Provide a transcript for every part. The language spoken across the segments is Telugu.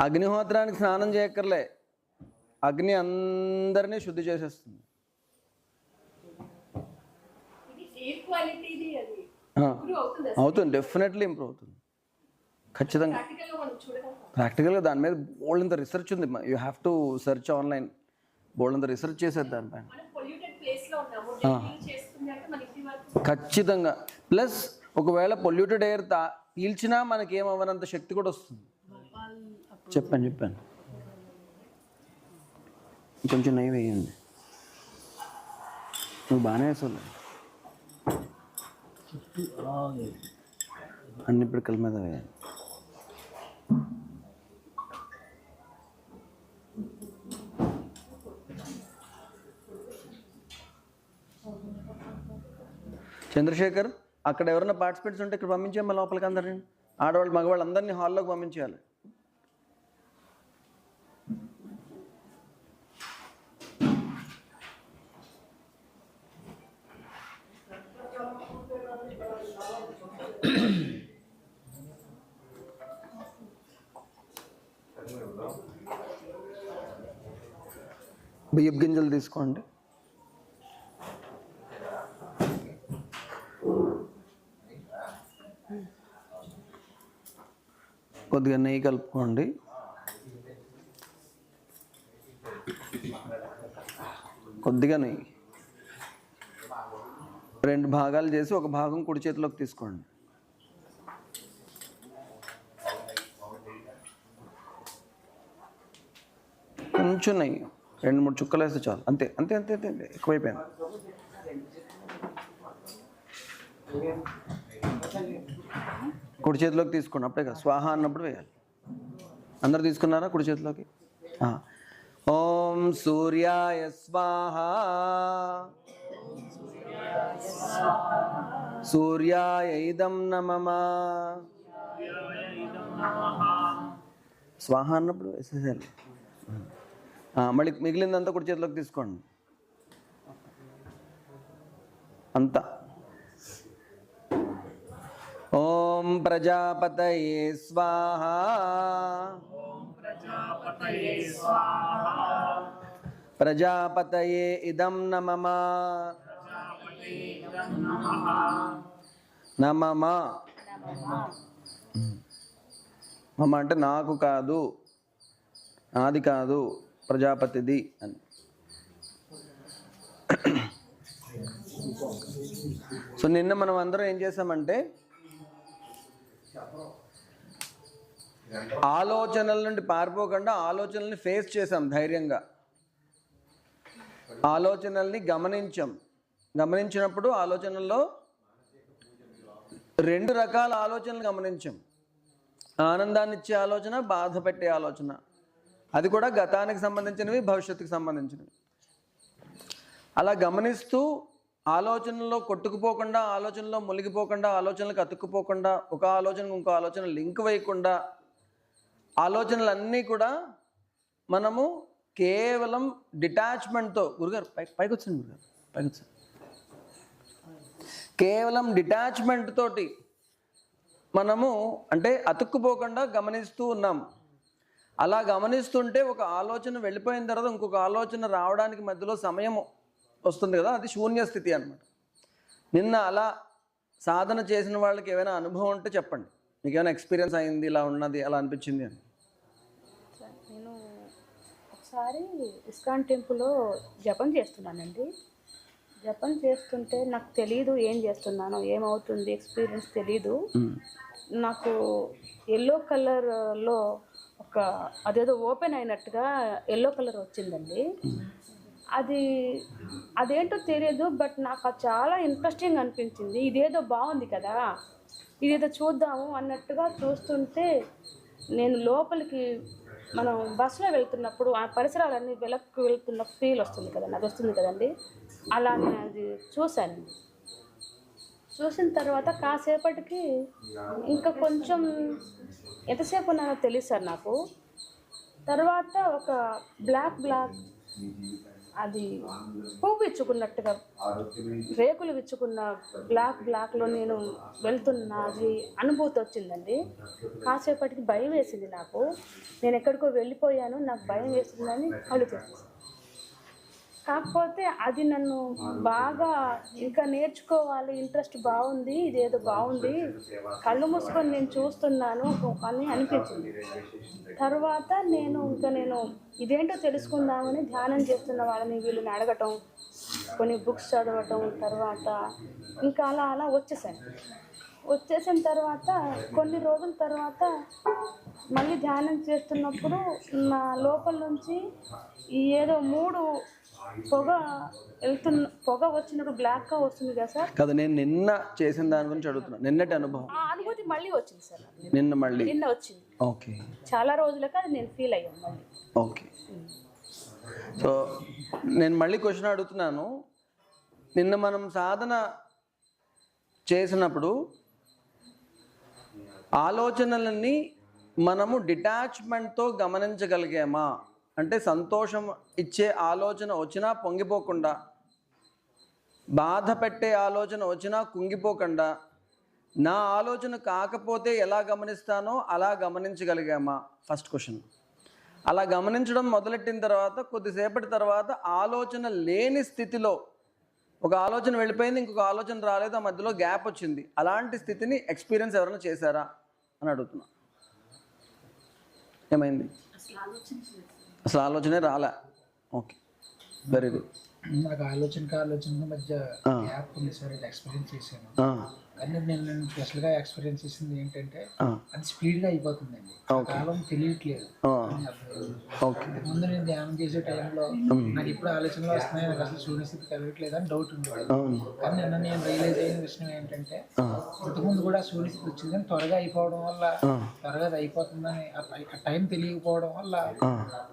అగ్నిహోత్రానికి స్నానం చేయక్కర్లే. అగ్ని అందరినీ శుద్ధి చేసేస్తుంది. అవుతుంది డెఫినెట్లీ ఇంప్రూవ్ అవుతుంది. ఖచ్చితంగా. ప్రాక్టికల్గా దాని మీద బోల్డ్ రీసెర్చ్ ఉంది. You have to search online bold research చేసేది దానిపైన ఖచ్చితంగా. ప్లస్ ఒకవేళ పొల్యూటెడ్ ఎయిర్ తా పీల్చినా మనకి ఏమవ్వనంత శక్తి కూడా వస్తుంది. చెప్పాను చెప్పాను. కొంచెం నెయ్యి వేయండి. నువ్వు బాగానే వేసావు అన్ని పిడకల మీద వేయాలి. చంద్రశేఖర్ అక్కడ ఎవరైనా పార్టిసిపేట్స్ ఉంటే ఇక్కడ పంపించేయమ్మా లోపలికి అందరిని. ఆడవాళ్ళు మగవాళ్ళు అందరినీ హాల్లోకి పంపించేయాలి. బియ్యపు గింజలు తీసుకోండి. కొద్దిగా నెయ్యి కలుపుకోండి. కొద్దిగా నెయ్యి. రెండు భాగాలు చేసి ఒక భాగం కుడి చేతిలోకి తీసుకోండి. కొంచెం నెయ్యి. రెండు మూడు చుక్కలు వేస్తే చాలు. అంతే అంతే అంతే అంతే అంతే. ఎక్కువైపోయింది. కుడి చేతిలోకి తీసుకున్న అప్పుడే కదా. స్వాహ అన్నప్పుడు వేయాలి. అందరు తీసుకున్నారా కుడి చేతిలోకి? ఓం సూర్యాయ స్వాహ. సూర్యాయ ఇదం నమమ స్వాహ అన్నప్పుడు వేసేసేయాలి. మళ్ళీ మిగిలిందంతా కుడి చేతిలోకి తీసుకోండి. అంతా. ఓం ప్రజాపతయే స్వాహ. ప్రజాపతయే ఇదం నమమ నమమ మమ అంటే నాకు కాదు నాది కాదు. ప్రజాపతిది అని. సో నిన్న మనం అందరం ఏం చేసామంటే ఆలోచనల నుండి పారిపోకుండా ఆలోచనల్ని ఫేస్ చేసాం ధైర్యంగా. ఆలోచనల్ని గమనించాం. గమనించినప్పుడు ఆలోచనల్లో రెండు రకాల ఆలోచనలు గమనించాం. ఆనందాన్నిచ్చే ఆలోచన బాధ పెట్టే ఆలోచన. అది కూడా గతానికి సంబంధించినవి భవిష్యత్తుకు సంబంధించినవి. అలా గమనిస్తూ ఆలోచనలో కొట్టుకుపోకుండా ఆలోచనలో మునిగిపోకుండా ఆలోచనలకు అతుక్కుపోకుండా ఒక ఆలోచనకు ఇంకో ఆలోచన లింక్ వేయకుండా ఆలోచనలన్నీ కూడా మనము కేవలం డిటాచ్మెంట్తో గురుగారు పై పైకి వచ్చింది గురుగారు పైకి వచ్చింది కేవలం డిటాచ్మెంట్ తోటి మనము అంటే అతుక్కుపోకుండా గమనిస్తూ ఉన్నాం. అలా గమనిస్తుంటే ఒక ఆలోచన వెళ్ళిపోయిన తర్వాత ఇంకొక ఆలోచన రావడానికి మధ్యలో సమయం వస్తుంది కదా అది శూన్య స్థితి అనమాట నిన్న అలా సాధన చేసిన వాళ్ళకి ఏమైనా అనుభవం ఉంటే చెప్పండి. మీకు ఏమైనా ఎక్స్పీరియన్స్ అయింది ఇలా ఉన్నది అలా అనిపించింది అని. నేను ఒకసారి ఇస్కాన్ టెంపుల్లో జపం చేస్తున్నానండి. జపం చేస్తుంటే నాకు తెలియదు ఏం చేస్తున్నానో ఏమవుతుంది ఎక్స్పీరియన్స్ తెలీదు. నాకు ఎల్లో కలర్లో ఒక అదేదో ఓపెన్ అయినట్టుగా ఎల్లో కలర్ వచ్చిందండి. అది అదేంటో తెలియదు బట్ నాకు అది చాలా ఇంట్రెస్టింగ్ అనిపించింది. ఇదేదో బాగుంది కదా ఇదేదో చూద్దాము అన్నట్టుగా చూస్తుంటే నేను లోపలికి మనం బస్సులో వెళ్తున్నప్పుడు ఆ పరిసరాలన్నీ వెలక్కు వెళ్తున్న ఫీల్ వస్తుంది కదండి అది వస్తుంది కదండి. అలా నేను అది చూశాను. చూసిన తర్వాత కాసేపటికి ఇంకా కొంచెం ఎంతసేపు ఉన్నానో తెలియదు సార్ నాకు. తర్వాత ఒక బ్లాక్ బ్లాక్ అది పువ్వు విచ్చుకున్నట్టుగా రేకులు విచ్చుకున్న బ్లాక్ బ్లాక్లో నేను వెళ్తున్నది అనుభూతి వచ్చిందండి. కాసేపటికి భయం వేసింది నాకు. నేను ఎక్కడికో వెళ్ళిపోయాను నాకు భయం వేసిందని కళ్ళు కాకపోతే అది నన్ను బాగా ఇంకా నేర్చుకోవాలి ఇంట్రెస్ట్ బాగుంది ఇదేదో బాగుంది. కళ్ళు మూసుకొని నేను చూస్తున్నాను అని అనిపించింది. తర్వాత నేను ఇంకా నేను ఇదేంటో తెలుసుకుందామని ధ్యానం చేస్తున్న వాళ్ళని వీళ్ళని అడగటం కొన్ని బుక్స్ చదవటం తర్వాత ఇంకా అలా అలా వచ్చేసాను. వచ్చేసిన తర్వాత కొన్ని రోజుల తర్వాత మళ్ళీ ధ్యానం చేస్తున్నప్పుడు నా లోపల నుంచి ఈ ఏదో మూడు పొగ వెళ్తున్న పొగ వచ్చినప్పుడు బ్లాక్గా వస్తుంది కదా సార్? కదా నేను నిన్న చేసిన దాని గురించి అడుగుతున్నా. నిన్నటి అనుభవం. ఆ అనుభూతి మళ్ళీ వచ్చింది సార్. నిన్న మళ్ళీ? నిన్న వచ్చింది. ఓకే. చాలా రోజులకి అది నేను ఫీల్ అయ్యాను మళ్ళీ. ఓకే. సో నేను మళ్ళీ క్వశ్చన్ అడుగుతున్నాను. నిన్న మనం సాధన చేసినప్పుడు ఆలోచనలని మనము డిటాచ్మెంట్తో గమనించగలిగామా? అంటే సంతోషం ఇచ్చే ఆలోచన వచ్చినా పొంగిపోకుండా బాధ పెట్టే ఆలోచన వచ్చినా కుంగిపోకుండా నా ఆలోచన కాకపోతే ఎలా గమనిస్తానో అలా గమనించగలిగామా? ఫస్ట్ క్వశ్చన్ అలా గమనించడం మొదలెట్టిన తర్వాత కొద్దిసేపటి తర్వాత ఆలోచన లేని స్థితిలో ఒక ఆలోచన వెళ్ళిపోయింది ఇంకొక ఆలోచన రాలేదు ఆ మధ్యలో గ్యాప్ వచ్చింది. అలాంటి స్థితిని ఎక్స్పీరియన్స్ ఎవరైనా చేశారా? అని అడుగుతున్నా. ఏమైంది? అసలు ఆలోచనే రాలే. ఓకే. వెరీ గుడ్ నాకు ఆలోచనకి ఆలోచనకి మధ్య గ్యాప్ ఉంది సార్ ఎక్స్పీరియన్స్ చేశాను. కానీ నేను నేను స్పెషల్గా ఎక్స్పీరియన్స్ చేసింది ఏంటంటే అది స్పీడ్గా అయిపోతుందండి. కాలం తెలియట్లేదు. ముందు నేను ధ్యానం చేసే టైంలో నాకు ఇప్పుడు ఆలోచనలు వస్తున్నాయి నాకు అసలు శూన్యస్థితి కలగట్లేదు అని డౌట్ ఉండేది కానీ నిన్న నేను రియలైజ్ అయిన విషయం ఏంటంటే ఇంతకుముందు కూడా శూన్యస్థితి వచ్చింది కానీ త్వరగా అయిపోవడం వల్ల త్వరగా అది అయిపోతుందని ఆ టై- తెలియకపోవడం వల్ల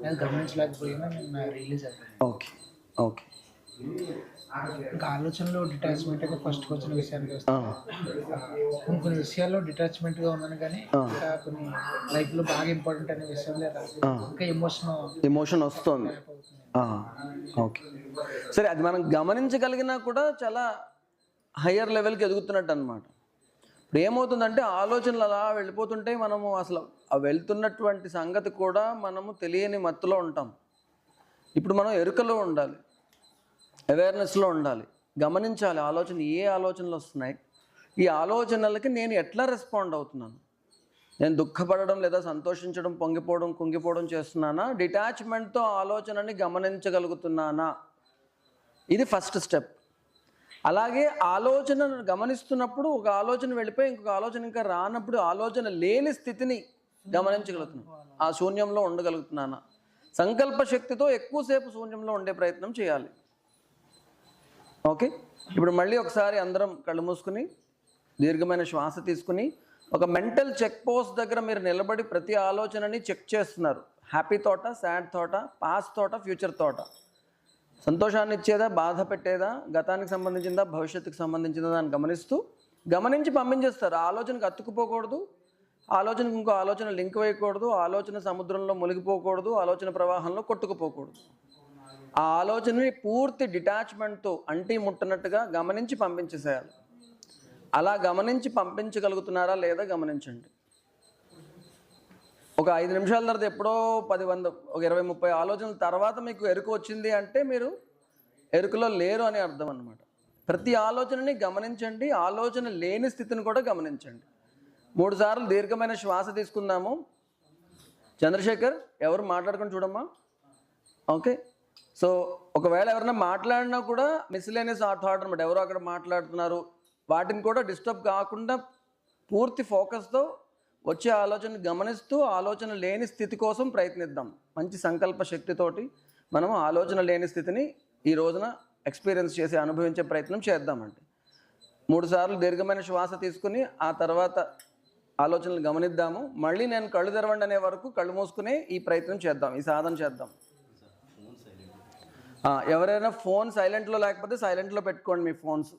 నేను గమనించలేకపోయినా నేను రియలైజ్ అయ్యాను ఓకే. ఓకే. ఇంకా ఆలోచనలో డిటాచ్మెంట్ అయితే ఫస్ట్ వచ్చిన విషయానికి కొన్ని కొన్ని విషయాల్లో డిటాచ్మెంట్గా ఉన్నాను కానీ ఇంకా కొన్ని లైఫ్లో బాగా ఇంపార్టెంట్ అనే విషయంలో ఇంకా ఎమోషన్ ఎమోషన్ వస్తుంది. ఓకే. సరే అది మనం గమనించగలిగినా కూడా చాలా హయ్యర్ లెవెల్కి ఎదుగుతున్నట్టు అనమాట ఇప్పుడు ఏమవుతుందంటే ఆలోచనలు అలా వెళ్ళిపోతుంటే మనము అసలు ఆ వెళ్తున్నటువంటి సంగతి కూడా మనము తెలియని మత్తులో ఉంటాం. ఇప్పుడు మనం ఎరుకలో ఉండాలి. అవేర్నెస్లో ఉండాలి. గమనించాలి ఆలోచన ఏ ఆలోచనలు వస్తున్నాయి. ఈ ఆలోచనలకి నేను ఎట్లా రెస్పాండ్ అవుతున్నాను? నేను దుఃఖపడడం లేదా సంతోషించడం పొంగిపోవడం కుంగిపోవడం చేస్తున్నానా? డిటాచ్మెంట్తో ఆలోచనని గమనించగలుగుతున్నానా? ఇది ఫస్ట్ స్టెప్ అలాగే ఆలోచనను గమనిస్తున్నప్పుడు ఒక ఆలోచన వెళ్ళిపోయి ఇంకొక ఆలోచన ఇంకా రానప్పుడు ఆలోచన లేని స్థితిని గమనించగలుగుతున్నాను. ఆ శూన్యంలో ఉండగలుగుతున్నానా? సంకల్ప శక్తితో ఎక్కువసేపు శూన్యంలో ఉండే ప్రయత్నం చేయాలి. ఓకే? ఇప్పుడు మళ్ళీ ఒకసారి అందరం కళ్ళు మూసుకుని దీర్ఘమైన శ్వాస తీసుకుని ఒక మెంటల్ చెక్ పోస్ట్ దగ్గర మీరు నిలబడి ప్రతి ఆలోచనని చెక్ చేస్తున్నారు. హ్యాపీ తోట సాడ్ తోట పాస్ తోట ఫ్యూచర్ తోట. సంతోషాన్ని ఇచ్చేదా బాధ పెట్టేదా గతానికి సంబంధించిందా భవిష్యత్తుకు సంబంధించిందా దాన్ని గమనిస్తూ గమనించి పంపించేస్తారు. ఆ ఆలోచనకు అతుక్కుపోకూడదు. ఆలోచనకు ఇంకో ఆలోచన లింక్ వేయకూడదు. ఆలోచన సముద్రంలో మునిగిపోకూడదు. ఆలోచన ప్రవాహంలో కొట్టుకుపోకూడదు. ఆ ఆలోచనని పూర్తి డిటాచ్మెంట్తో అంటి ముట్టనట్టుగా గమనించి పంపించేసేయాలి. అలా గమనించి పంపించగలుగుతున్నారా లేదా గమనించండి. ఒక ఐదు నిమిషాల తర్వాత ఎప్పుడో పది వంద ఒక ఇరవై ముప్పై ఆలోచనల తర్వాత మీకు ఎరుకు వచ్చింది అంటే మీరు ఎరుకులో లేరు అని అర్థం అనమాట ప్రతి ఆలోచనని గమనించండి ఆలోచన లేని స్థితిని కూడా గమనించండి. మూడు సార్లు దీర్ఘమైన శ్వాస తీసుకుందాము. చంద్రశేఖర్ ఎవరు మాట్లాడుకొని చూడమ్మా? ఓకే. సో ఒకవేళ ఎవరైనా మాట్లాడినా కూడా మిస్లేనియస్ ఆ థాట్ అనమాట ఎవరో అక్కడ మాట్లాడుతున్నారు. వాటిని కూడా డిస్టర్బ్ కాకుండా పూర్తి ఫోకస్తో వచ్చే ఆలోచన గమనిస్తూ ఆలోచన లేని స్థితి కోసం ప్రయత్నిద్దాం. మంచి సంకల్ప శక్తితోటి మనం ఆలోచన లేని స్థితిని ఈ రోజున ఎక్స్పీరియన్స్ చేసి అనుభవించే ప్రయత్నం చేద్దామండి. మూడుసార్లు దీర్ఘమైన శ్వాస తీసుకుని ఆ తర్వాత ఆలోచనలు గమనిద్దాము. మళ్ళీ నేను కళ్ళు తెరవండి అనే వరకు కళ్ళు మూసుకునే ఈ ప్రయత్నం చేద్దాం. ఈ సాధన చేద్దాం. ఎవరైనా ఫోన్ సైలెంట్లో లేకపోతే సైలెంట్లో పెట్టుకోండి మీ ఫోన్స్.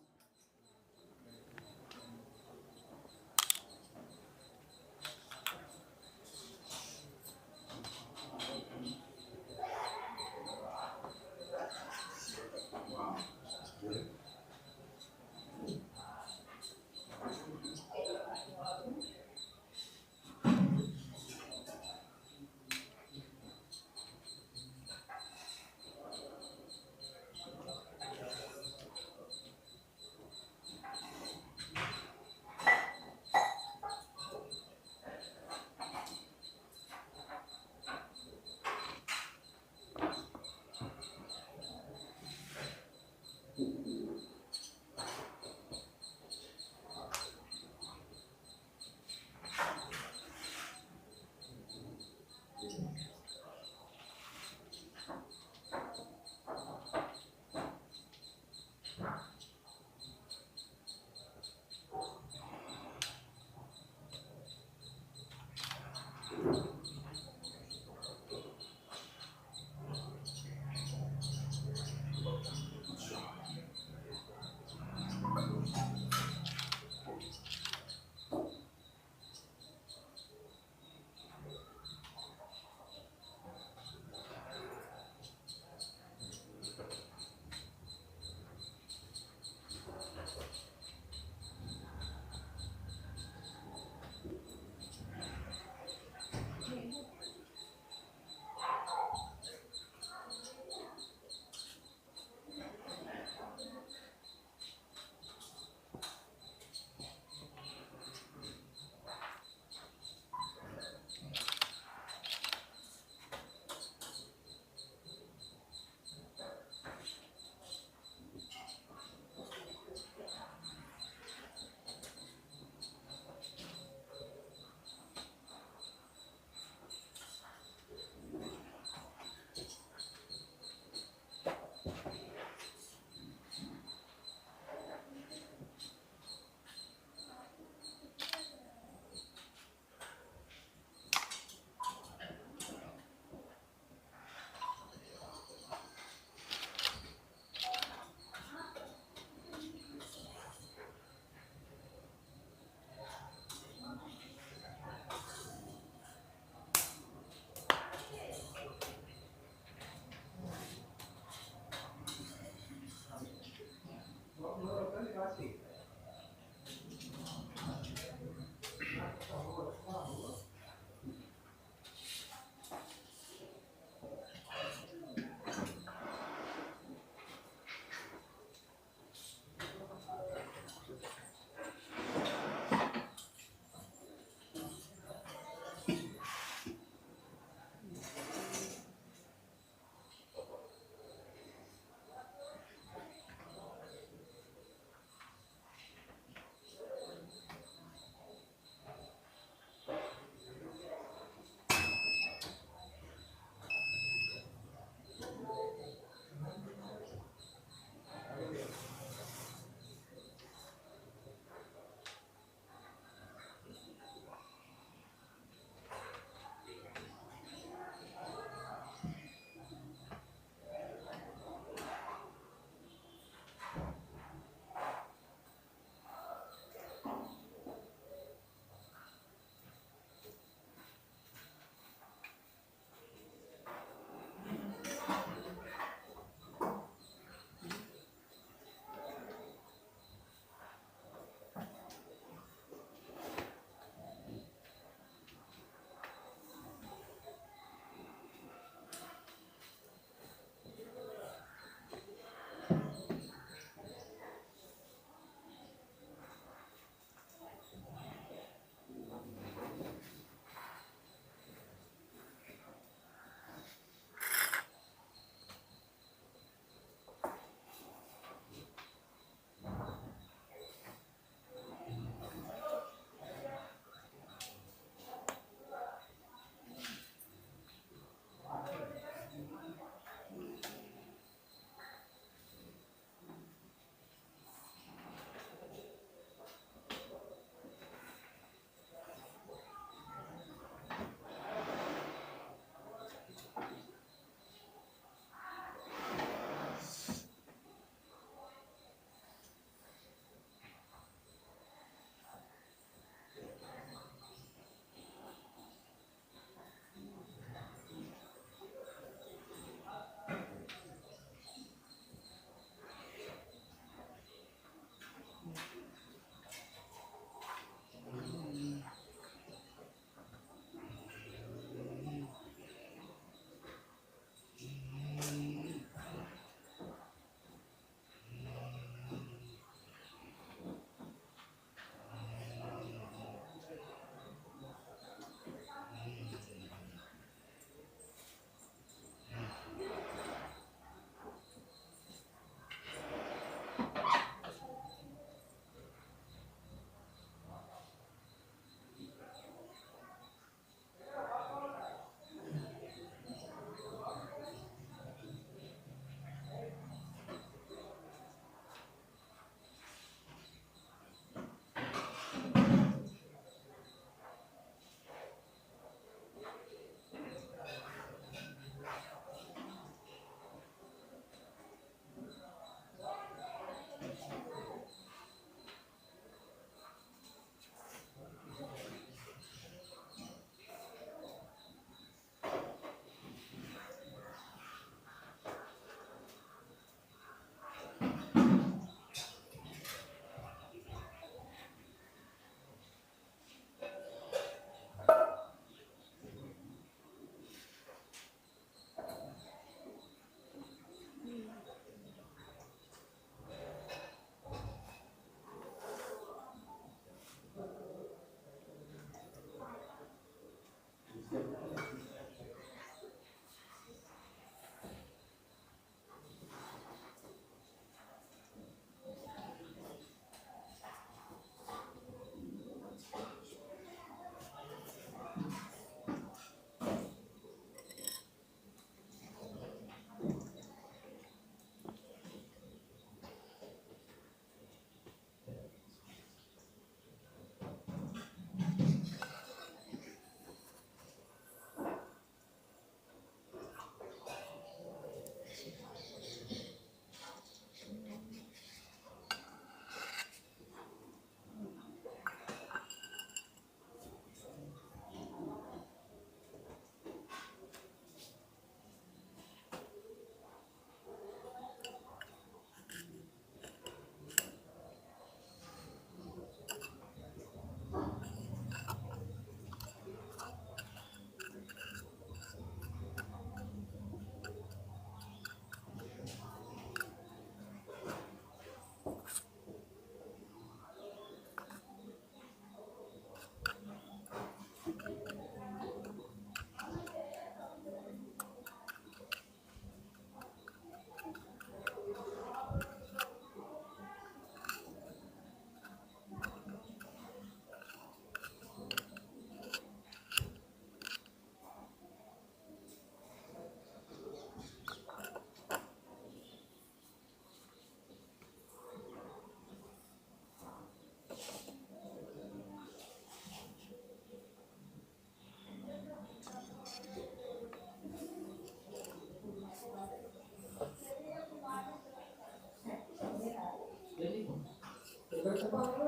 Obrigado.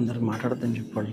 అందరు మాట్లాడద్దని చెప్పాలి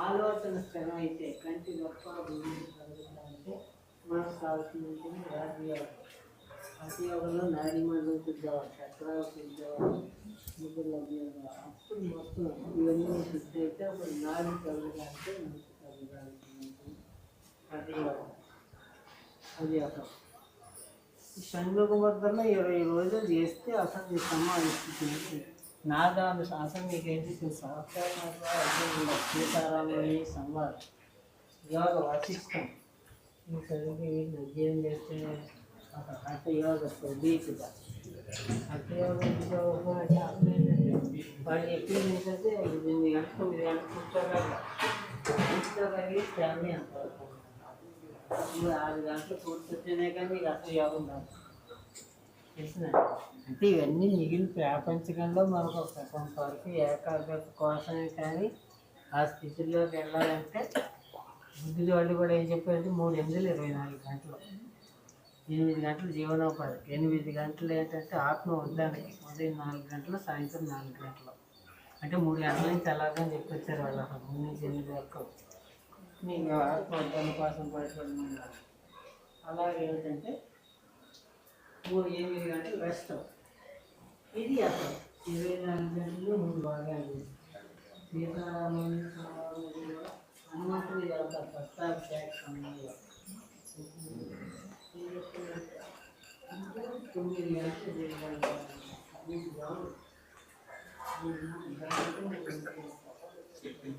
ఆలోచన స్థలం అయితే కంటి గొప్ప భూమి కలుగుతాయంటే మనకు కావాల్సింది రాజ్యోగం అతియోగంలో నాడీ మండలం చూద్దాం చక్రాలు చూద్దాం అప్పుడు మొత్తం ఇవన్నీ అయితే అప్పుడు నాడీ కలగాలంటే మనసు కలగాలి అది అసలు ఈ షణ్ముఖవర్ధన ఇరవై రోజులు చేస్తే అసలు ఈ సమాధిస్తుంది నాదాను అసలు మీకు ఏంటి తెలుసు? సీతారామని సంవాదం యోగ వశిష్టం. ఈ చదివి నృత్యం చేస్తే ఒక హఠ యోగ దీపిక హఠ యోగ అంటే అర్థం ఏంటంటే వాళ్ళు చెప్పింది ఏంటంటే ఎనిమిది గంటలు తొమ్మిది గంటలు కూర్చోగలరు. కూర్చోగలిగి ఫ్యామిలీ అంతవరకు ఆరు గంటలు కూర్చొచ్చేనే కానీ మీకు అసలు యోగం రాదు తెలిసిన అంటే ఇవన్నీ మిగిలిన ప్రాపంచకంలో మనకు ఒక కొంతవరకు ఏకాగ్రత కోసమే కానీ ఆ స్థితిలోకి వెళ్ళాలంటే బుద్ధుడు వాళ్ళు కూడా ఏం చెప్పారంటే మూడు ఎనిమిదిలు ఇరవై నాలుగు గంటలు. ఎనిమిది గంటలు జీవనోపాధి. ఎనిమిది గంటలు ఏంటంటే ఆత్మ వద్దానికి ఉదయం నాలుగు గంటలు సాయంత్రం నాలుగు గంటలు. అంటే మూడు గంటల నుంచి అలాగని చెప్పొచ్చారు వాళ్ళు అక్కడ మూడు నుంచి ఎనిమిది వరకు. మీకు ఆత్మోద్ధరణ కోసం పడిపోయి అలాగే ఏంటంటే మూడు ఎనిమిది గంటలు వేస్తాం ఇది అసలు. ఇరవై నాలుగు గంటలు మూడు భాగాలు సీతారాముని హనుమంతుడి యొక్క పట్టాభిషేక సమయంలో. తొమ్మిది గంటలు చేయగలిగారు మూడు గంటలు మూడు తొమ్మిది గంటలు సాయంత్రం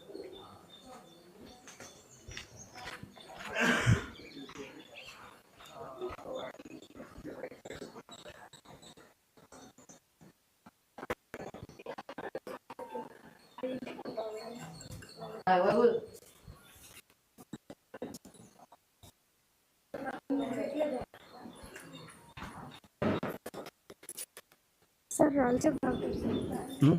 Rồi quay quên. Sao rồi chứ không?